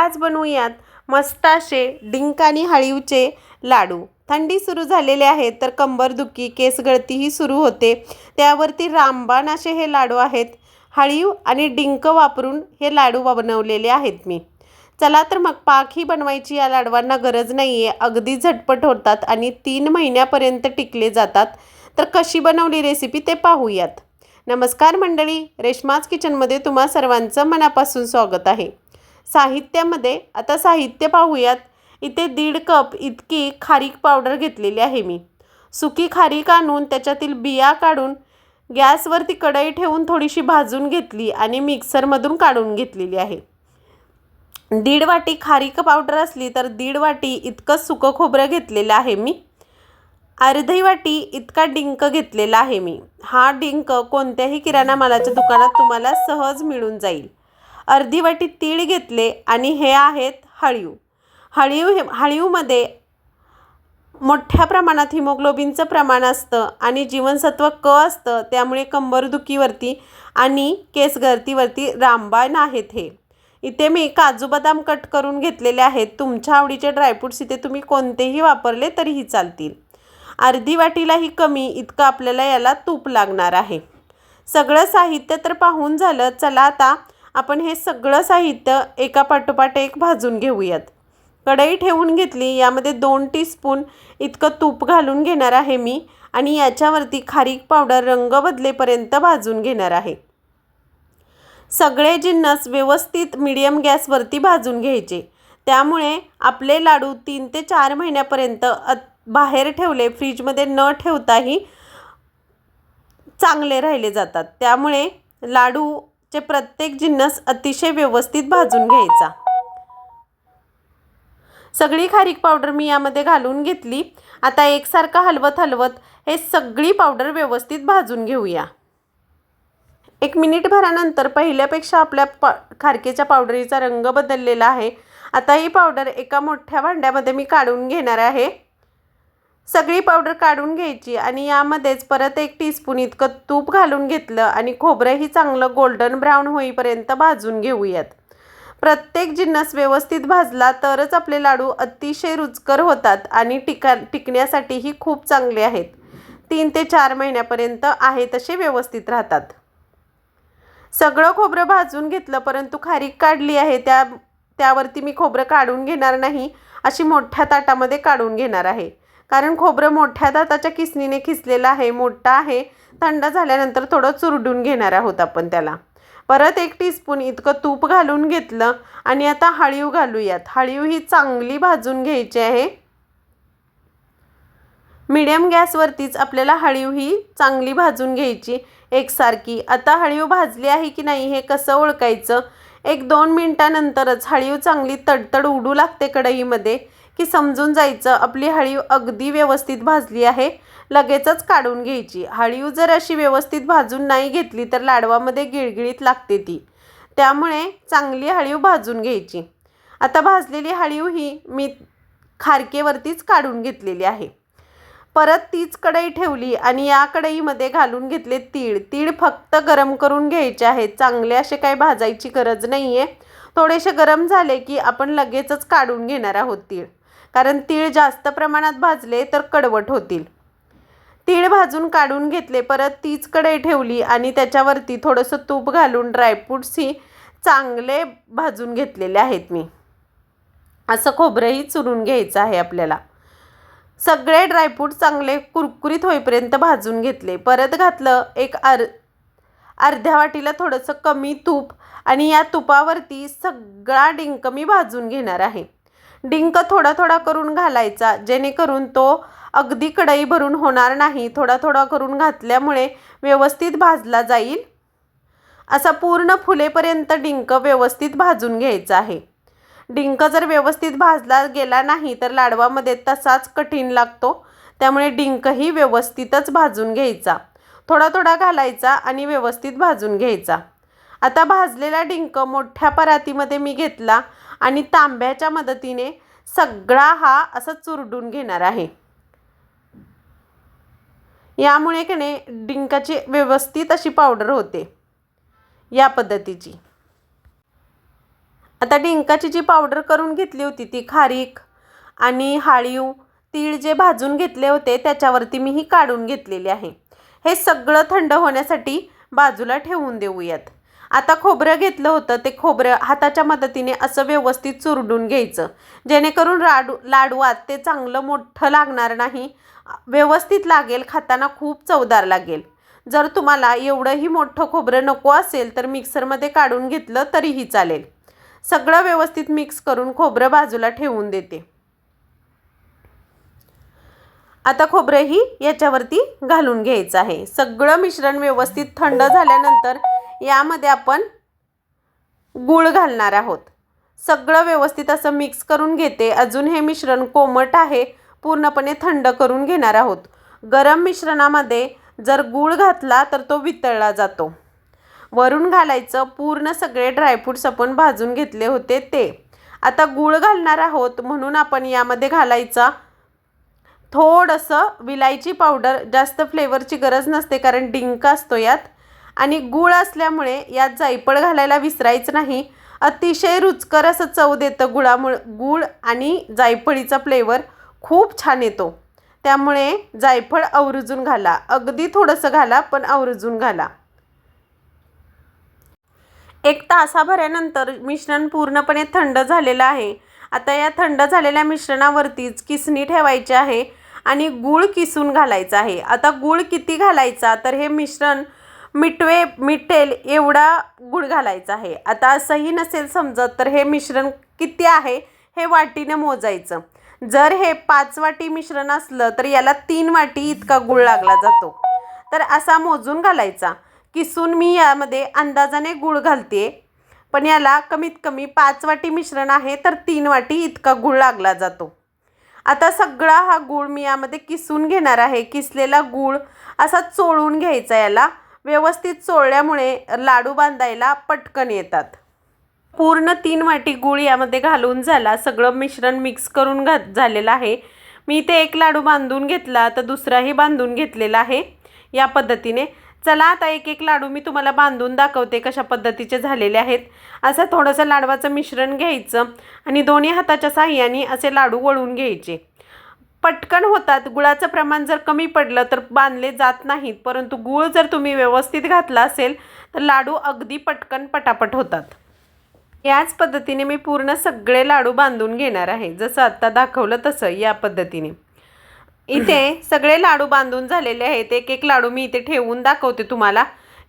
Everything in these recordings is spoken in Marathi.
आज बनवूयात मस्त असे डिंक आणि हळीवचे लाडू. थंडी सुरू झालेली आहे तर कंबरदुखी केस गळतीही सुरू होते. त्यावरती रामबाण असे हे लाडू आहेत. हळीव आणि डिंक वापरून हे लाडू बनवलेले आहेत मी. चला तर मग पाक ही बनवायची या लाडवांना गरज नाही आहे अगदी झटपट होतात आणि तीन महिन्यापर्यंत टिकले जातात. तर कशी बनवली रेसिपी ते पाहूयात. नमस्कार मंडळी रेश्माज किचनमध्ये तुम्हा सर्वांचं मनापासून स्वागत आहे. साहित्यामध्ये आता साहित्य पाहूयात. इथे दीड कप इतकी खारीक पावडर घेतलेली आहे मी. सुकी खारीक आणून त्याच्यातील बिया काढून गॅसवरती कढई ठेवून थोडीशी भाजून घेतली आणि मिक्सरमधून काढून घेतलेली आहे. दीड वाटी खारीक पावडर असली तर दीड वाटी इतकं सुकं खोबरं घेतलेलं आहे मी. अर्धी वाटी इतका डिंक घेतलेला आहे मी. हा डिंक कोणत्याही किराणा मालाच्या दुकानात तुम्हाला सहज मिळून जाईल. अर्धी वाटी तीळ घेतले आणि हे आहेत हळीव. हळीव हे हळीवमध्ये मोठ्या प्रमाणात हिमोग्लोबिनचं प्रमाण असतं आणि जीवनसत्व क असतं त्यामुळे कंबरदुखीवरती आणि केसगळतीवरती रामबाण आहेत हे इथे मी काजू बदाम कट करून घेतलेले आहेत. तुमच्या आवडीचे ड्रायफ्रूट्स इथे तुम्ही कोणतेही वापरले तरीही चालतील. अर्धी वाटीलाही कमी इतकं आपल्याला याला तूप लागणार आहे. सगळं साहित्य तर पाहून झालं. चला आता आपण हे सगळं साहित्य एका पाठोपाठ एक भाजून घेऊयात. कढई ठेवून घेतली यामध्ये दोन टीस्पून इतकं तूप घालून घेणार आहे मी आणि याच्यावरती खारीक पावडर रंग बदलेपर्यंत भाजून घेणार आहे. सगळे जिन्नस व्यवस्थित मिडियम गॅसवरती भाजून घ्यायचे. त्यामुळे आपले लाडू तीन ते चार महिन्यापर्यंत बाहेर ठेवले फ्रीजमध्ये न ठेवताही चांगले राहिले जातात. त्यामुळे लाडू चे प्रत्येक जिन्नस अतिशय व्यवस्थित भाजून घ्यायचा. सगळी खारीक पावडर मी यामध्ये घालून घेतली. आता एकसारखं हलवत हलवत हे सगळी पावडर व्यवस्थित भाजून घेऊया. एक मिनिटभरानंतर पहिल्यापेक्षा आपल्या पा खारकेच्या पावडरीचा रंग बदललेला आहे. आता ही पावडर एका मोठ्या भांड्यामध्ये मी काढून घेणार आहे. सगळी पावडर काढून घ्यायची आणि यामध्येच परत एक टीस्पून इतकं तूप घालून घेतलं आणि खोबरंही चांगलं गोल्डन ब्राऊन होईपर्यंत भाजून घेऊयात. प्रत्येक जिन्नस व्यवस्थित भाजला तरच आपले लाडू अतिशय रुचकर होतात आणि टिका टिकण्यासाठीही खूप चांगले आहेत. तीन ते चार महिन्यापर्यंत आहे तसे व्यवस्थित राहतात. सगळं खोबरं भाजून घेतलं परंतु खारीक काढली आहे त्या त्यावरती मी खोबरं काढून घेणार नाही अशी मोठ्या ताटामध्ये काढून घेणार आहे. कारण खोबरं मोठ्या दाताच्या किसनीने खिसलेलं आहे मोठं आहे. थंड झाल्यानंतर थोडं चुरडून घेणार आहोत आपण त्याला. परत एक टीस्पून इतकं तूप घालून घेतलं आणि आता हळीव घालूयात. हळीव ही चांगली भाजून घ्यायची आहे. मिडियम गॅसवरतीच आपल्याला हळीव ही चांगली भाजून घ्यायची. एकसारखी. आता हळीव भाजली आहे की नाही हे कसं ओळखायचं? एक दोन मिनटानंतरच हळीव चांगली तडतड उडू लागते कढईमध्ये की समजून जायचं आपली हळीव अगदी व्यवस्थित भाजली आहे लगेचच काढून घ्यायची. हळीव जर अशी व्यवस्थित भाजून नाही घेतली तर लाडवामध्ये गिळगिळीत लागते ती. त्यामुळे चांगली हळीव भाजून घ्यायची. आता भाजलेली हळीव ही मी खारकेवरतीच काढून घेतलेली आहे. परत तीच कढई ठेवली आणि या कढईमध्ये घालून घेतले तीळ. तीळ फक्त गरम करून घ्यायचे आहेत चांगले असे काही भाजायची गरज नाही आहे थोडेसे गरम झाले की आपण लगेचच काढून घेणार आहोत तीळ. कारण तीळ जास्त प्रमाणात भाजले तर कडवट होतील. तीळ भाजून काढून घेतले परत तीच कढई ठेवली आणि त्याच्यावरती थोडंसं तूप घालून ड्रायफ्रूट्सही चांगले भाजून घेतलेले आहेत मी. असं खोबरंही चुरून घ्यायचं आहे आपल्याला. सगळे ड्रायफ्रूट चांगले कुरकुरीत होईपर्यंत भाजून घेतले. परत घातलं एक अर अर्ध्या वाटीला थोडंसं कमी तूप आणि या तुपावरती सगळा डिंक मी भाजून घेणार आहे. डिंक थोडा थोडा करून घालायचा जेणेकरून तो अगदी कढई भरून होणार नाही. थोडा थोडा करून घातल्यामुळे व्यवस्थित भाजला जाईल. असा पूर्ण फुलेपर्यंत डिंक व्यवस्थित भाजून घ्यायचा आहे. डिंक जर व्यवस्थित भाजला गेला नाही तर लाडवामध्ये तसाच कठीण लागतो. त्यामुळे डिंकही व्यवस्थितच भाजून घ्यायचा. थोडा थोडा घालायचा आणि व्यवस्थित भाजून घ्यायचा. आता भाजलेला डिंक मोठ्या परातीमध्ये मी घेतला आणि तांब्याच्या मदतीने सगळा हा असा चुरडून घेणार आहे. यामुळे की नाही डिंकाची व्यवस्थित अशी पावडर होते. या पद्धतीची. आता डिंकाची जी पावडर करून घेतली होती ती खारीक आणि हाळीव तीळ जे भाजून घेतले होते त्याच्यावरती मी ही काढून घेतलेली आहे. हे सगळं थंड होण्यासाठी बाजूला ठेवून देऊयात. आता खोबरं घेतलं होतं ते खोबरं हाताच्या मदतीने असं व्यवस्थित चुरडून घ्यायचं. जेणेकरून लाडू लाडवात ते चांगलं मोठं लागणार नाही व्यवस्थित लागेल खाताना खूप चवदार लागेल. जर तुम्हाला एवढंही मोठं खोबरं नको असेल तर मिक्सरमध्ये काढून घेतलं तरीही चालेल. सगळं व्यवस्थित मिक्स करून खोबरं बाजूला ठेवून देते. आता खोबरंही याच्यावरती घालून घ्यायचं आहे. सगळं मिश्रण व्यवस्थित थंड झाल्यानंतर यामध्ये आपण गूळ घालणार आहोत. सगळं व्यवस्थित असं मिक्स करून घेते. अजून हे मिश्रण कोमट आहे. पूर्णपणे थंड करून घेणार आहोत. गरम मिश्रणामध्ये जर गूळ घातला तर तो वितळला जातो. वरून घालायचं पूर्ण सगळे ड्रायफ्रूट्स आपण भाजून घेतले होते ते. आता गूळ घालणार आहोत म्हणून आपण यामध्ये घालायचा थोडंसं विलायची पावडर जास्त फ्लेवरची गरज नसते कारण डिंक असतो यात. आणि गूळ असल्यामुळे यात जायफळ घालायला विसरायचं नाही. अतिशय रुचकर असं चव देतं गुळामुळं गूळ आणि जायफळीचा फ्लेवर खूप छान येतो. त्यामुळे जायफळ आवर्जून घाला. अगदी थोडंसं घाला पण आवर्जून घाला. एक तासाभरानंतर मिश्रण पूर्णपणे थंड झालेलं आहे. आता या थंड झालेल्या मिश्रणावरतीच किसणी ठेवायची आहे आणि गूळ किसून घालायचा आहे. आता गूळ किती घालायचा तर हे मिश्रण मिटवे मिटेल एवढा गूळ घालायचा आहे. आता असंही नसेल समजत तर हे मिश्रण किती आहे हे वाटीने मोजायचं. जर हे पाच वाटी मिश्रण असलं तर याला तीन वाटी इतका गूळ लागला जातो. तर असा मोजून घालायचा. किसून मी यामध्ये अंदाजाने गूळ घालते पण याला कमीत कमी पाच वाटी मिश्रण आहे तर तीन वाटी इतका गूळ लागला जातो. आता सगळा हा गूळ मी यामध्ये किसून घेणार आहे. किसलेला गूळ असा चोळून घ्यायचा याला. व्यवस्थित चोळल्यामुळे लाडू बांधायला पटकन येतात. पूर्ण तीन वाटी गूळ यामध्ये घालून झाला. सगळं मिश्रण मिक्स करून घात झालेलं आहे. मी इथे एक लाडू बांधून घेतला तर दुसराही बांधून घेतलेला आहे. या पद्धतीने चला आता एक एक लाडू मी तुम्हाला बांधून दाखवते कशा पद्धतीचे झालेले आहेत. असं थोडंसं लाडवाचं मिश्रण घ्यायचं आणि दोन्ही हाताच्या साह्याने असे लाडू वळून घ्यायचे. पटकन होतात. गुळाचं प्रमाण जर कमी पडलं तर बांधले जात नाहीत. परंतु गूळ जर तुम्ही व्यवस्थित घातला असेल तर लाडू अगदी पटकन पटापट होतात. याच पद्धतीने मी पूर्ण सगळे लाडू बांधून घेणार आहे. जसं आत्ता दाखवलं तसं या पद्धतीने. इथे सगळे लाडू बांधून झालेले आहेत. एक एक लाडू मी इथे ठेवून दाखवते तुम्हाला.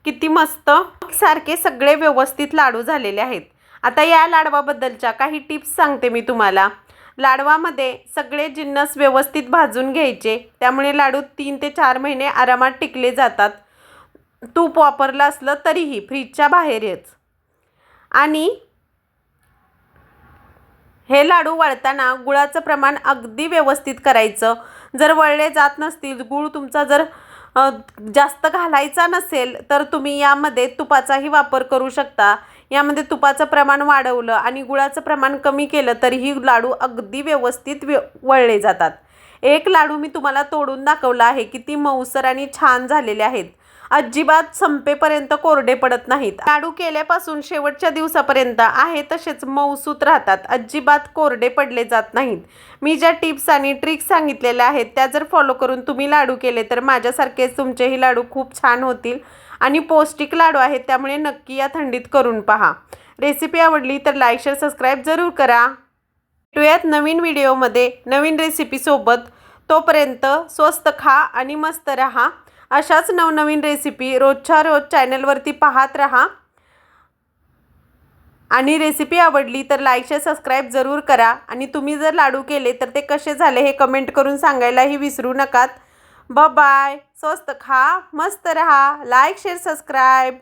किती मस्त. सारखे सगळे व्यवस्थित लाडू झालेले आहेत. आता या लाडवाबद्दलच्या काही टिप्स सांगते मी तुम्हाला. लाडवामध्ये सगळे जिन्नस व्यवस्थित भाजून घ्यायचे. त्यामुळे लाडू तीन ते चार महिने आरामात टिकले जातात. तूप वापरलं असलं तरीही फ्रीजच्या बाहेरच. आणि हे लाडू वळताना गुळाचं प्रमाण अगदी व्यवस्थित करायचं. जर वळले जात नसतील गूळ तुमचा जर जास्त घालायचा नसेल तर तुम्ही यामध्ये तुपाचाही वापर करू शकता. यामध्ये तुपाचं प्रमाण वाढवलं आणि गुळाचं प्रमाण कमी केलं तरीही लाडू अगदी व्यवस्थित व्य वळले जातात. एक लाडू मी तुम्हाला तोडून दाखवला आहे किती मऊसर आणि छान झालेले आहेत. अजिबात संपेपर्यंत कोरडे पडत नाहीत. लाडू केल्यापासून शेवटच्या दिवसापर्यंत आहे तसेच मऊसूत राहतात. अजिबात कोरडे पडले जात नाहीत. मी ज्या टिप्स आणि ट्रिक्स सांगितलेल्या आहेत त्या जर फॉलो करून तुम्ही लाडू केले तर माझ्यासारखेच तुमचेही लाडू खूप छान होतील आणि पौष्टिक लाडू आहेत त्यामुळे नक्की या थंडीत करून पहा. रेसिपी आवडली तर लाईक शेअर सबस्क्राईब जरूर करा. भेटूयात नवीन व्हिडिओमध्ये. नवीन रेसिपीसोबत तोपर्यंत स्वस्त खा आणि मस्त रहा. अशाच नवनवीन रेसिपी रोजच्या रोज चॅनलवरती पाहत राहा. आणि रेसिपी आवडली तर लाईक शेअर सबस्क्राईब जरूर करा. आणि तुम्ही जर लाडू केले तर ते कसे झाले हे कमेंट करून सांगायलाही विसरू नकात. ब बाय स्वस्त खा मस्त रहा. Like share subscribe